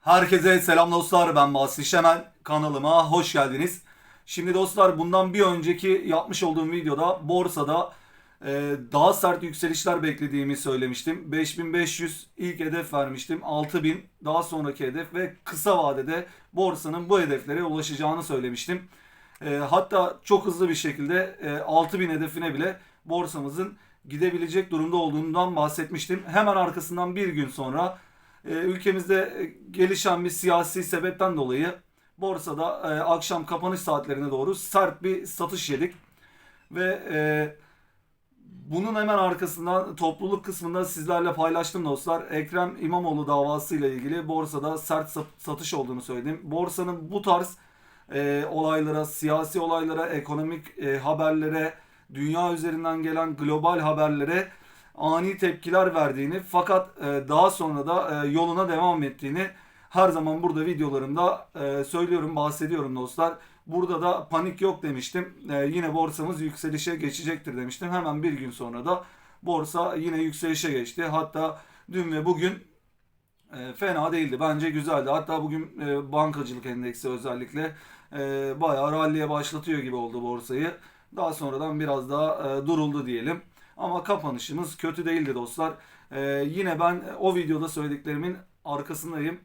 Herkese selam dostlar ben Basri Şemen kanalıma hoş geldiniz. Şimdi dostlar bundan bir önceki yapmış olduğum videoda borsada e, daha sert yükselişler beklediğimi söylemiştim. 5500 ilk hedef vermiştim. 6000 daha sonraki hedef ve kısa vadede borsanın bu hedeflere ulaşacağını söylemiştim. E, hatta çok hızlı bir şekilde e, 6000 hedefine bile borsamızın gidebilecek durumda olduğundan bahsetmiştim. Hemen arkasından bir gün sonra ülkemizde e, gelişen bir siyasi sebepten dolayı borsada e, akşam kapanış saatlerine doğru sert bir satış yedik. Ve e, bunun hemen arkasından topluluk kısmında sizlerle paylaştım dostlar. Ekrem İmamoğlu davasıyla ilgili borsada sert sa- satış olduğunu söyledim. Borsanın bu tarz olaylara, siyasi olaylara, ekonomik haberlere, dünya üzerinden gelen global haberlere ani tepkiler verdiğini fakat e, daha sonra da e, yoluna devam ettiğini her zaman burada videolarımda e, söylüyorum, bahsediyorum dostlar. Burada da panik yok demiştim. Yine borsamız yükselişe geçecektir demiştim. Hemen bir gün sonra da borsa yine yükselişe geçti. Hatta dün ve bugün fena değildi. Bence güzeldi. Hatta bugün bankacılık endeksi özellikle bayağı ralliye başlatıyor gibi oldu borsayı. Daha sonradan biraz daha duruldu diyelim. Ama kapanışımız kötü değildi dostlar. E, yine ben o videoda söylediklerimin arkasındayım.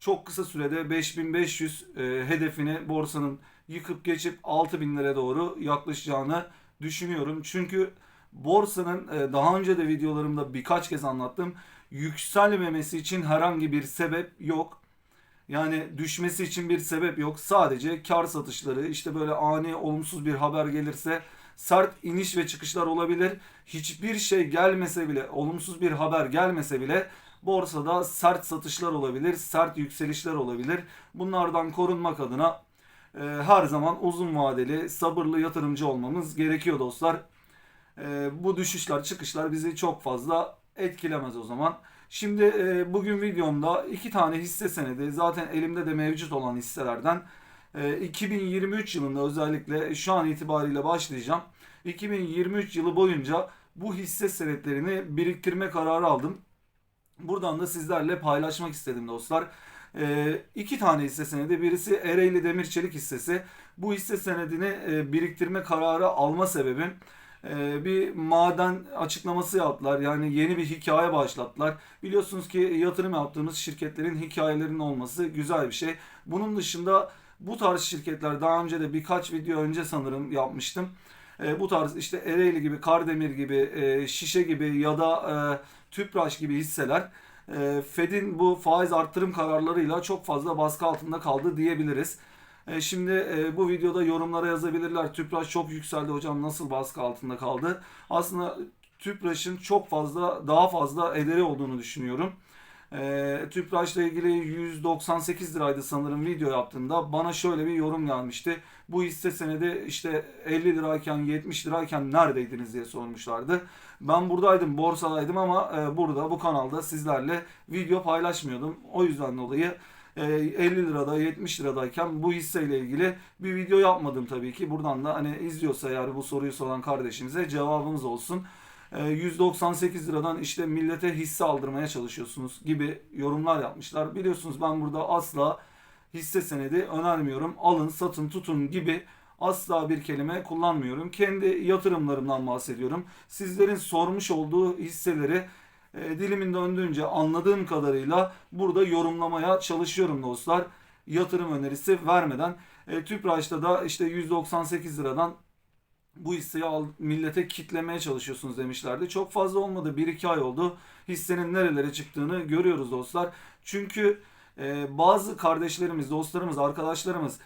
Çok kısa sürede 5500 e, hedefini borsanın yıkıp geçip 6000 lira doğru yaklaşacağını düşünüyorum. Çünkü borsanın e, daha önce de videolarımda birkaç kez anlattım. Yükselmemesi için herhangi bir sebep yok. Yani düşmesi için bir sebep yok. Sadece kar satışları işte böyle ani olumsuz bir haber gelirse sert iniş ve çıkışlar olabilir. Hiçbir şey gelmese bile, olumsuz bir haber gelmese bile borsada sert satışlar olabilir, sert yükselişler olabilir. Bunlardan korunmak adına e, her zaman uzun vadeli, sabırlı yatırımcı olmamız gerekiyor dostlar. E, bu düşüşler, çıkışlar bizi çok fazla etkilemez o zaman. Şimdi e, bugün videomda iki tane hisse senedi zaten elimde de mevcut olan hisselerden 2023 yılında özellikle şu an itibariyle başlayacağım. 2023 yılı boyunca bu hisse senetlerini biriktirme kararı aldım. Buradan da sizlerle paylaşmak istedim dostlar. E, iki tane hisse senedi. Birisi Ereğli Demir Çelik hissesi. Bu hisse senedini e, biriktirme kararı alma sebebim e, bir maden açıklaması yaptılar. Yani yeni bir hikaye başlattılar. Biliyorsunuz ki yatırım yaptığımız şirketlerin hikayelerinin olması güzel bir şey. Bunun dışında bu tarz şirketler daha önce de birkaç video önce sanırım yapmıştım. E, bu tarz işte Ereğli gibi, Kardemir gibi, e, Şişe gibi ya da e, Tüpraş gibi hisseler e, Fed'in bu faiz arttırım kararlarıyla çok fazla baskı altında kaldı diyebiliriz. E, Şimdi e, bu videoda yorumlara yazabilirler. Tüpraş çok yükseldi hocam nasıl baskı altında kaldı? Aslında Tüpraş'ın çok fazla daha fazla ederi olduğunu düşünüyorum. E, Tüpraş'la ilgili 198 liraydı sanırım video yaptığımda bana şöyle bir yorum gelmişti. Bu hisse senedi işte 50 lirayken 70 lirayken neredeydiniz diye sormuşlardı. Ben buradaydım borsadaydım ama e, burada bu kanalda sizlerle video paylaşmıyordum. O yüzden dolayı e, 50 lirada 70 liradayken bu hisseyle ilgili bir video yapmadım tabii ki. Buradan da hani izliyorsa eğer bu soruyu soran kardeşimize cevabımız olsun. E, 198 liradan işte millete hisse aldırmaya çalışıyorsunuz gibi yorumlar yapmışlar. Biliyorsunuz ben burada asla hisse senedi önermiyorum. Alın, satın, tutun gibi asla bir kelime kullanmıyorum. Kendi yatırımlarımdan bahsediyorum. Sizlerin sormuş olduğu hisseleri e, dilimin döndüğünce anladığım kadarıyla burada yorumlamaya çalışıyorum dostlar. Yatırım önerisi vermeden. E, Tüpraş'ta da işte 198 liradan bu hisseyi al, millete kitlemeye çalışıyorsunuz demişlerdi. Çok fazla olmadı. 1-2 ay oldu. Hissenin nerelere çıktığını görüyoruz dostlar. Çünkü e, bazı kardeşlerimiz, dostlarımız, arkadaşlarımız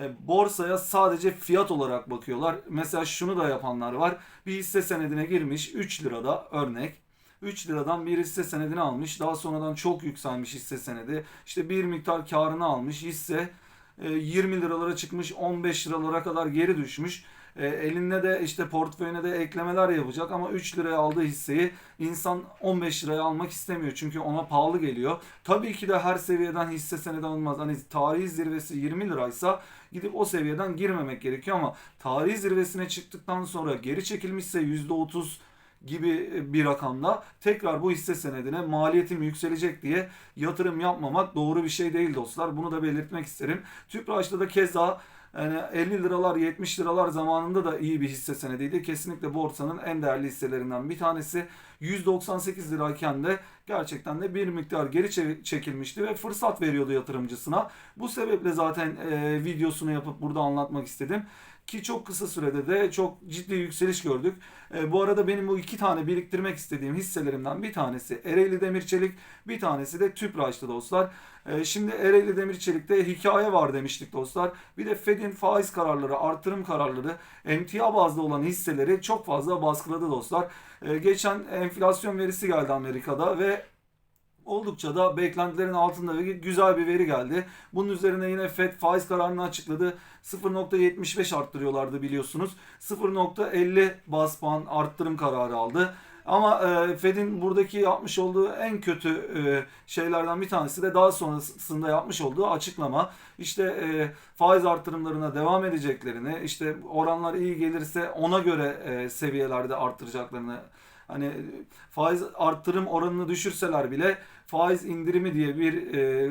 e, borsaya sadece fiyat olarak bakıyorlar. Mesela şunu da yapanlar var. Bir hisse senedine girmiş 3 lirada örnek. 3 liradan bir hisse senedini almış. Daha sonradan çok yükselmiş hisse senedi. İşte bir miktar karını almış. Hisse e, 20 liralara çıkmış 15 liralara kadar geri düşmüş. E, elinde de işte portföyüne de eklemeler yapacak ama 3 liraya aldığı hisseyi insan 15 liraya almak istemiyor. Çünkü ona pahalı geliyor. Tabii ki de her seviyeden hisse senedi alınmaz. Hani tarihi zirvesi 20 liraysa gidip o seviyeden girmemek gerekiyor ama tarihi zirvesine çıktıktan sonra geri çekilmişse %30 gibi bir rakamda tekrar bu hisse senedine maliyetim yükselecek diye yatırım yapmamak doğru bir şey değil dostlar. Bunu da belirtmek isterim. Tüpraş'ta da keza yani 50 liralar 70 liralar zamanında da iyi bir hisse senediydi. Kesinlikle borsanın en değerli hisselerinden bir tanesi. 198 lirayken de gerçekten de bir miktar geri çe- çekilmişti ve fırsat veriyordu yatırımcısına. Bu sebeple zaten e, videosunu yapıp burada anlatmak istedim. Ki çok kısa sürede de çok ciddi yükseliş gördük. E, bu arada benim bu iki tane biriktirmek istediğim hisselerimden bir tanesi Ereğli Demir Çelik, bir tanesi de Tüpraş'tı dostlar. E, şimdi Ereğli Demir Çelik'te hikaye var demiştik dostlar. Bir de Fed'in faiz kararları, artırım kararları, emtia bazlı olan hisseleri çok fazla baskıladı dostlar. E, geçen enflasyon verisi geldi Amerika'da ve oldukça da beklentilerin altında ve güzel bir veri geldi. Bunun üzerine yine Fed faiz kararını açıkladı. 0.75 arttırıyorlardı biliyorsunuz. 0.50 bas puan arttırım kararı aldı. Ama e, Fed'in buradaki yapmış olduğu en kötü e, şeylerden bir tanesi de daha sonrasında yapmış olduğu açıklama. İşte e, faiz artırımlarına devam edeceklerini, işte oranlar iyi gelirse ona göre seviyelerde arttıracaklarını Hani faiz arttırım oranını düşürseler bile faiz indirimi diye bir e,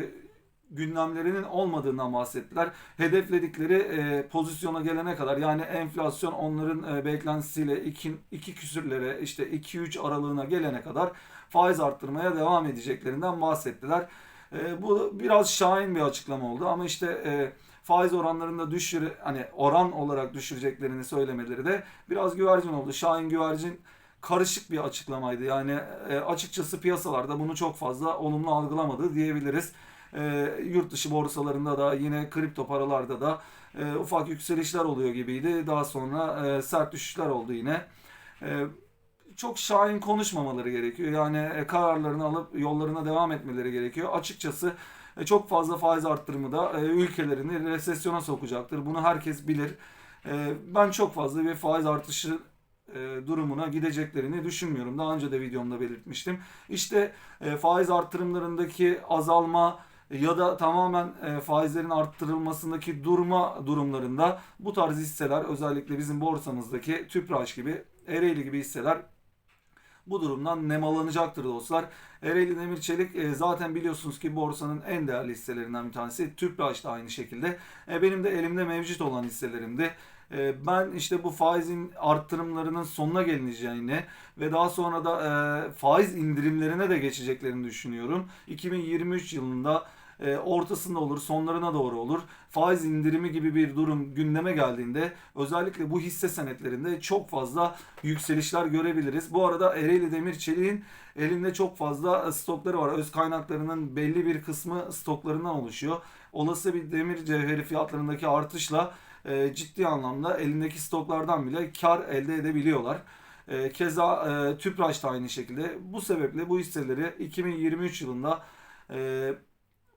gündemlerinin olmadığından bahsettiler. Hedefledikleri e, pozisyona gelene kadar yani enflasyon onların e, beklentisiyle 2 2 küsürlere işte 2-3 aralığına gelene kadar faiz arttırmaya devam edeceklerinden bahsettiler. E, bu biraz şahin bir açıklama oldu ama işte e, faiz oranlarında düşür hani oran olarak düşüreceklerini söylemeleri de biraz güvercin oldu. Şahin güvercin karışık bir açıklamaydı. Yani e, açıkçası piyasalarda bunu çok fazla olumlu algılamadı diyebiliriz. E, yurt dışı borsalarında da yine kripto paralarda da e, ufak yükselişler oluyor gibiydi. Daha sonra e, sert düşüşler oldu yine. E, çok şahin konuşmamaları gerekiyor. Yani e, kararlarını alıp yollarına devam etmeleri gerekiyor. Açıkçası e, çok fazla faiz arttırımı da e, ülkelerini resesyona sokacaktır. Bunu herkes bilir. E, ben çok fazla bir faiz artışı e, durumuna gideceklerini düşünmüyorum. Daha önce de videomda belirtmiştim. İşte e, faiz artırımlarındaki azalma ya da tamamen e, faizlerin arttırılmasındaki durma durumlarında bu tarz hisseler özellikle bizim borsamızdaki Tüpraş gibi, Ereğli gibi hisseler bu durumdan nemalanacaktır dostlar. Ereğli Demir Çelik zaten biliyorsunuz ki borsanın en değerli hisselerinden bir tanesi. Tüpraş da aynı şekilde. Benim de elimde mevcut olan hisselerimdi. E, ben işte bu faizin arttırımlarının sonuna gelineceğini ve daha sonra da e, faiz indirimlerine de geçeceklerini düşünüyorum. 2023 yılında e, ortasında olur, sonlarına doğru olur. Faiz indirimi gibi bir durum gündeme geldiğinde özellikle bu hisse senetlerinde çok fazla yükselişler görebiliriz. Bu arada Ereğli Demir Çelik'in elinde çok fazla stokları var. Öz kaynaklarının belli bir kısmı stoklarından oluşuyor. Olası bir demir cevheri fiyatlarındaki artışla e, ciddi anlamda elindeki stoklardan bile kar elde edebiliyorlar. E, keza e, Tüpraş da aynı şekilde. Bu sebeple bu hisseleri 2023 yılında e,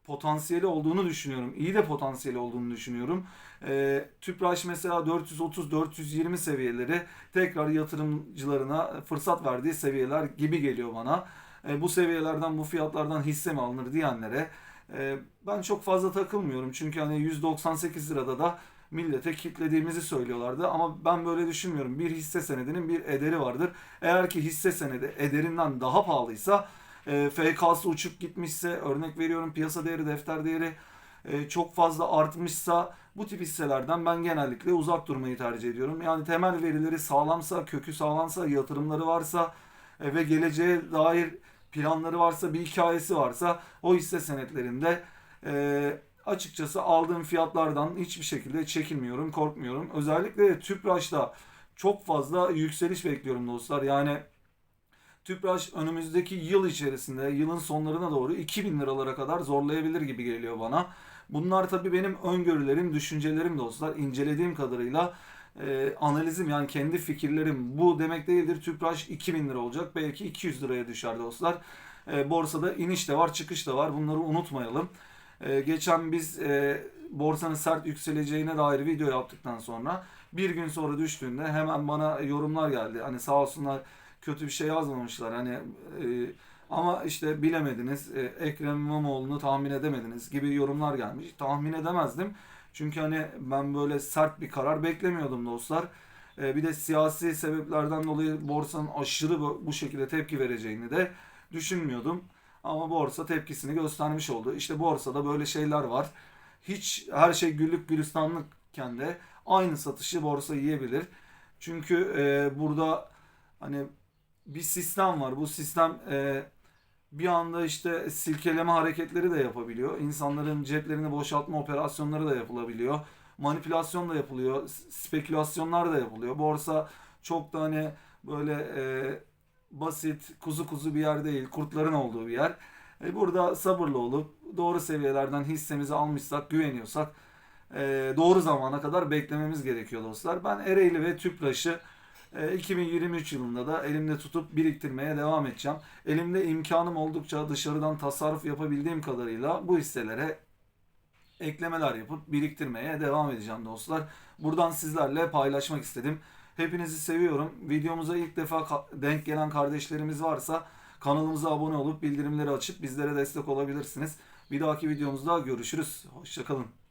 potansiyeli olduğunu düşünüyorum. İyi de potansiyeli olduğunu düşünüyorum. E, Tüpraş mesela 430-420 seviyeleri tekrar yatırımcılarına fırsat verdiği seviyeler gibi geliyor bana. E, bu seviyelerden bu fiyatlardan hisse mi alınır diyenlere e, ben çok fazla takılmıyorum. Çünkü hani 198 lirada da millete kitlediğimizi söylüyorlardı. Ama ben böyle düşünmüyorum. Bir hisse senedinin bir ederi vardır. Eğer ki hisse senedi ederinden daha pahalıysa e, FK'sı uçup gitmişse örnek veriyorum piyasa değeri defter değeri e, çok fazla artmışsa bu tip hisselerden ben genellikle uzak durmayı tercih ediyorum. Yani temel verileri sağlamsa, kökü sağlamsa, yatırımları varsa e, ve geleceğe dair planları varsa, bir hikayesi varsa o hisse senetlerinde e, açıkçası aldığım fiyatlardan hiçbir şekilde çekinmiyorum, korkmuyorum. Özellikle Tüpraş'ta çok fazla yükseliş bekliyorum dostlar. Yani Tüpraş önümüzdeki yıl içerisinde, yılın sonlarına doğru 2000 liralara kadar zorlayabilir gibi geliyor bana. Bunlar tabii benim öngörülerim, düşüncelerim dostlar. İncelediğim kadarıyla e, analizim yani kendi fikirlerim bu demek değildir. Tüpraş 2000 lira olacak. Belki 200 liraya düşer dostlar. E, borsada iniş de var, çıkış da var. Bunları unutmayalım. E, geçen biz e, borsanın sert yükseleceğine dair video yaptıktan sonra bir gün sonra düştüğünde hemen bana yorumlar geldi. Hani sağ olsunlar kötü bir şey yazmamışlar. Hani e, ama işte bilemediniz. E, Ekrem İmamoğlu'nu tahmin edemediniz gibi yorumlar gelmiş. Tahmin edemezdim. Çünkü hani ben böyle sert bir karar beklemiyordum dostlar. E, bir de siyasi sebeplerden dolayı borsanın aşırı bu şekilde tepki vereceğini de düşünmüyordum. Ama borsa tepkisini göstermiş oldu. İşte borsada böyle şeyler var. Hiç her şey güllük gülistanlıkken de aynı satışı borsa yiyebilir. Çünkü e, burada hani bir sistem var. Bu sistem e, bir anda işte silkeleme hareketleri de yapabiliyor. İnsanların ceplerini boşaltma operasyonları da yapılabiliyor. Manipülasyon da yapılıyor. Spekülasyonlar da yapılıyor. Borsa çok da hani böyle e, basit, kuzu kuzu bir yer değil. Kurtların olduğu bir yer. E, burada sabırlı olup doğru seviyelerden hissemizi almışsak, güveniyorsak e, doğru zamana kadar beklememiz gerekiyor dostlar. Ben Ereğli ve Tüpraş'ı e, 2023 yılında da elimde tutup biriktirmeye devam edeceğim. Elimde imkanım oldukça dışarıdan tasarruf yapabildiğim kadarıyla bu hisselere eklemeler yapıp biriktirmeye devam edeceğim dostlar. Buradan sizlerle paylaşmak istedim. Hepinizi seviyorum. Videomuza ilk defa denk gelen kardeşlerimiz varsa kanalımıza abone olup bildirimleri açıp bizlere destek olabilirsiniz. Bir dahaki videomuzda görüşürüz. Hoşçakalın.